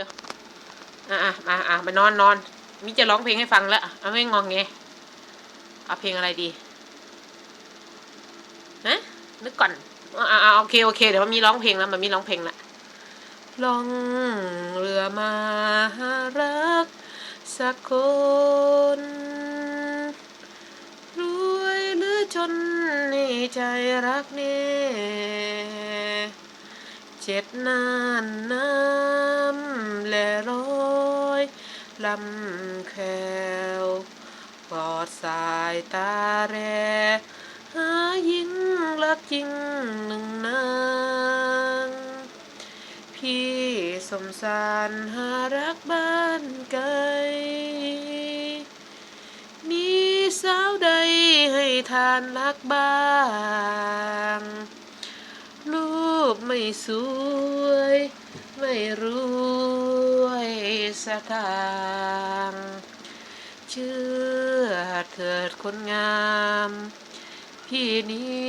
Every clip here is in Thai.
ลยอะอะมาอะไปนอนนอนมิจะร้องเพลงให้ฟังแล้วเอาไม่งองไงเอาเพลงอะไรดีฮะนึกก่อนอะอะโอเคโอเคเดี๋ยวมันมีร้องเพลงแล้วมันมีร้องเพลงละล่องเรือมาหารักสักคนรวยหรือจนในใจรักแน่เจ็ดนานน้ำและร้อยลำแควปอดสายตาแรหายิ่งรักจริงหนึ่งนางพี่สมสารหารักบ้านไกลมีสาวใดให้ทานรักบ้าง ไม่สวย ไม่รวยสตางเชื่อเถิดคนงาม พี่นี้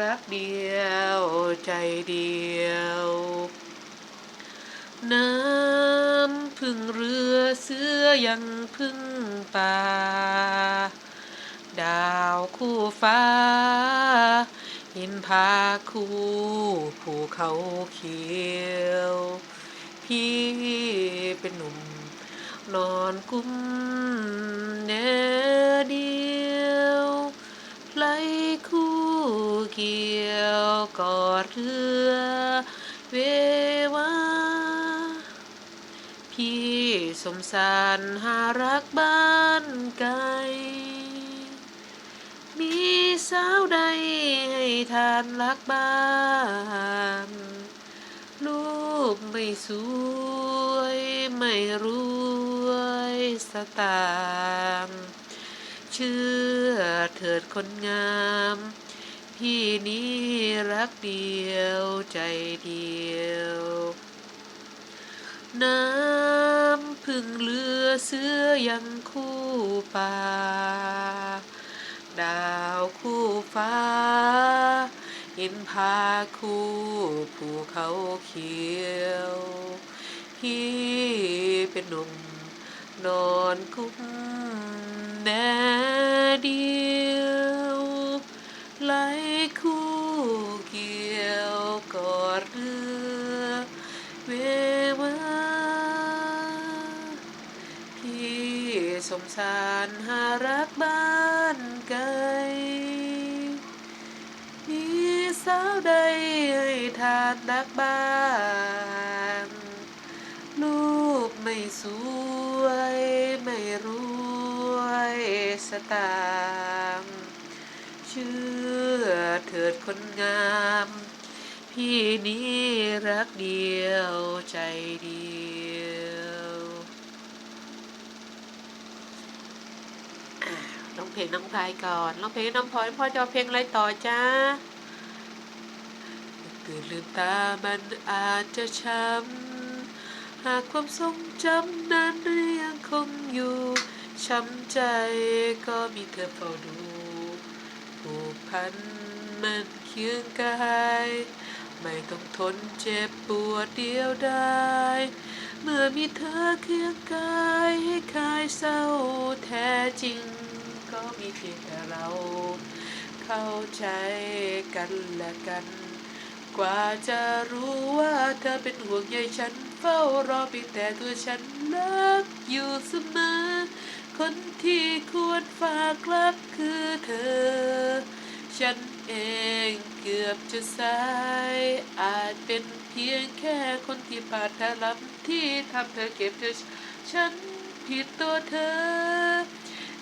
รักเดียวใจเดียว น้ำพึ่งเรือเสือยังพึ่งป่า ดาวคู่ฟ้า หินผาคู่ภูเขาเขียว พี่เป็นหนุ่ม นอนกุ้มแนเดียวไลคู่เกี่ยวกอดเรือเววาพี่สมสารหารักบ้านไกล สาวใดให้ทานรักบ้างลูกไม่สวย ไม่รวยสตางค์เชื่อเถิดคนงาม พี่นี้รักเดียวใจเดียว น้ำพึ่งเรือเสือยังคู่ป่า ดาวคู่ฟ้า หินพาคู่ภูเขาเขียว พี่เป็นหนุ่มนอนกุ้มแนเดี สมสารหารักบ้านไกล มีสาวใดให้ทานรักบ้าง ลูกไม่สวย ไม่รวยสตางค์เชื่อเถิดคนงาม พี่นี้รักเดียวใจเดียวอ่า ร้องเพลงน้องพายก่อนร้องเพลงน้องพลอยพ่อจะเอาเพลงอะไรต่อจ้าตื่นลืมตามันอาจจะช้ำหากความทรงจำนั้นยังคงอยู่ช้ำใจก็มีเธอเฝ้าดูผูกพันมันเคียงกายไม่ต้องทนเจ็บปวดเดียวได้เมื่อมีเธอเคียงกายให้คลายเศร้าแท้จริง ก็มีเพียงแต่เรา เข้าใจกันและกัน กว่าจะรู้ว่าเธอเป็นห่วงใยฉัน เฝ้ารอเพียงแต่ตัวฉันรักอยู่เสมอ คนที่ควรฝากรักคือเธอ ฉันเองเกือบจะสาย อาจเป็นเพียงแค่คนที่ปาดทะลับที่ทำเธอเก็บเธอฉันผิดตัวเธอ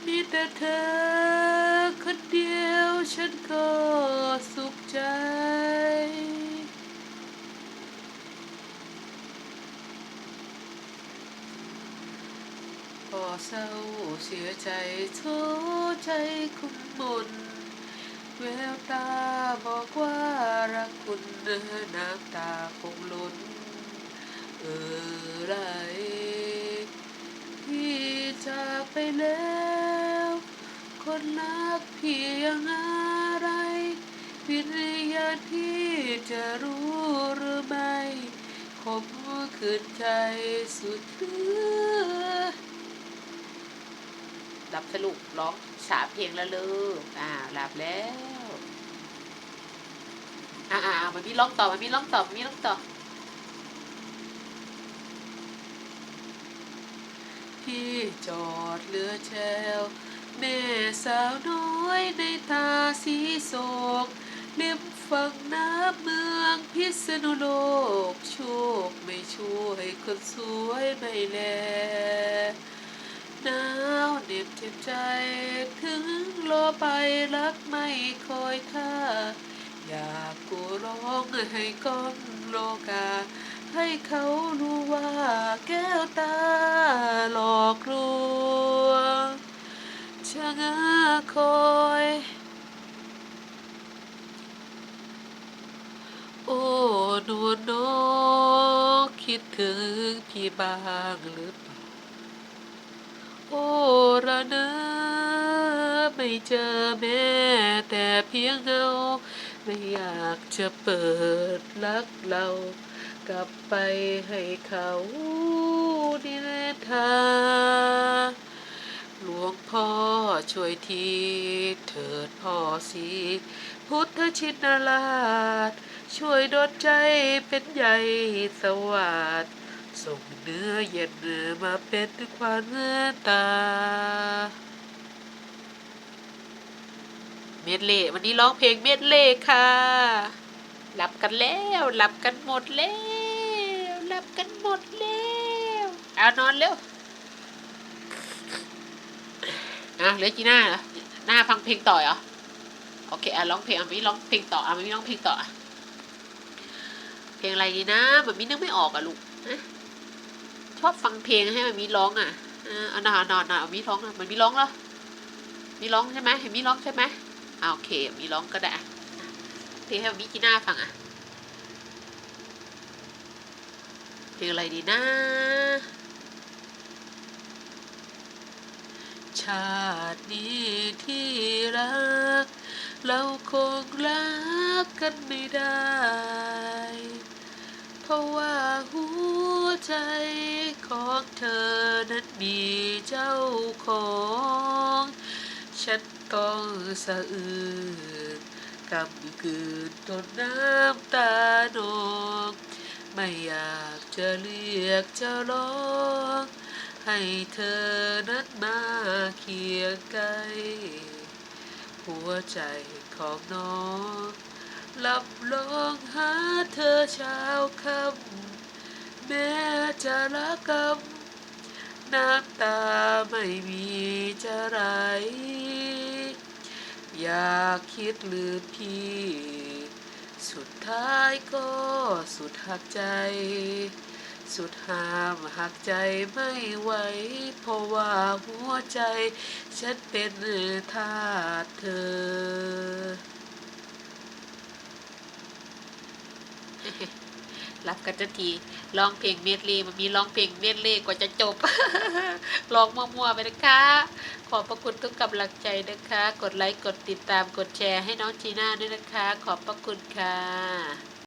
มีแต่เธอคนเดียวฉันก็สุขใจ พอเศร้าเสียใจท้อใจคุ้มมนแววตาบอกว่ารักคุณเนื้อน้ำตาคงล้น เออไรพี่จากไปแล้ว คนรักเพียงอะไรวิญญาณพี่จะรู้หรือไม่คผมคืนใจสุดเหลือหลับสรุปร้องสามเพลงแล้วเลยอ่าหลับแล้วอ่าอ่ามันมีร้องต่อมันมีร้องต่อมันมีร้องต่อพี่จอดเรือแชว แม่สาวน้อยในตาสีโศกริมฝั่งน้ำเมืองพิษณุโลก โชคไม่ช่วยคนสวยไม่แลหนาวเหน็บเจ็บใจ ถึงรอไปรักไม่คอยท่า อยากกูร้องให้ก้อนโลกา ให้เขารู้ว่าแก้วตาหลอกลวง คอยโอ้นวลน้องคิดถึงพี่บ้างหรือเปล่าโอ้ระเนอไม่เจอแม่แต่เพียงเงาไม่อยากจะเปิดรักเรา กลับไปให้เขาดินทา หลวงพ่อช่วยทีเถิดพ่อสีพุทธชินราช ช่วยดลใจเป็นใหญ่สวัสดส่งเนื้อเย็นมาเป็นควันตา เมดเล่วันนี้ร้องเพลงเมดเล่ค่ะ หลับกันแล้วหลับกันหมดแล้วหลับกันหมดแล้ว เอานอนเร็ว อะเหลือจีน่าเหรอหน้าฟังเพลงต่อเหรอโอเคอะร้องเพลงอะม่ร้องเพลงต่ออะม่ร้องเพลงต่ออะเพลงอะไรดีนะแบบมีนึกไม่ออกอะลูกนะชอบฟังเพลงให้มันมีร้องอะอ่าเอนอนอนอามีร้องอะมันมีร้องเหรอมีร้องใช่ไหมเห็นมีร้องใช่ไหมอ่าโอเค มีร้องก็ได้เพลงให้มันมีจีน่าฟังอะเพลงอะไรดีนะ ชาตินี้ที่รัก เราคงรักกันไม่ได้ เพราะว่าหัวใจของเธอนั้นมีเจ้าของ ฉันต้องสะอื้นกำกืนทนน้ำตานองไม่อยากจะเรียกจะร้อง ให้เธอนั้นมาเคียงใกล้หัวใจของน้องหลับลองหาเธอเช้าค่ำแม้จะละกำน้ำตาไม่มีจะไหลอยากคิดลืมพี่ สุดท้ายก็สุดหักใจ สุดห้ามหักใจไม่ไหวเพราะว่าหัวใจฉันเป็นทาสเธอ รับกันจะทีร้องเพลงเมดลีมันมีร้องเพลงเมดลีกว่าจะจบ ร้องมั่วๆไปนะคะ ขอบพระคุณทุกกำลังใจนะคะ กดไลค์ กดติดตาม กดแชร์ให้น้องจีน่าด้วยนะคะ ขอบพระคุณค่ะ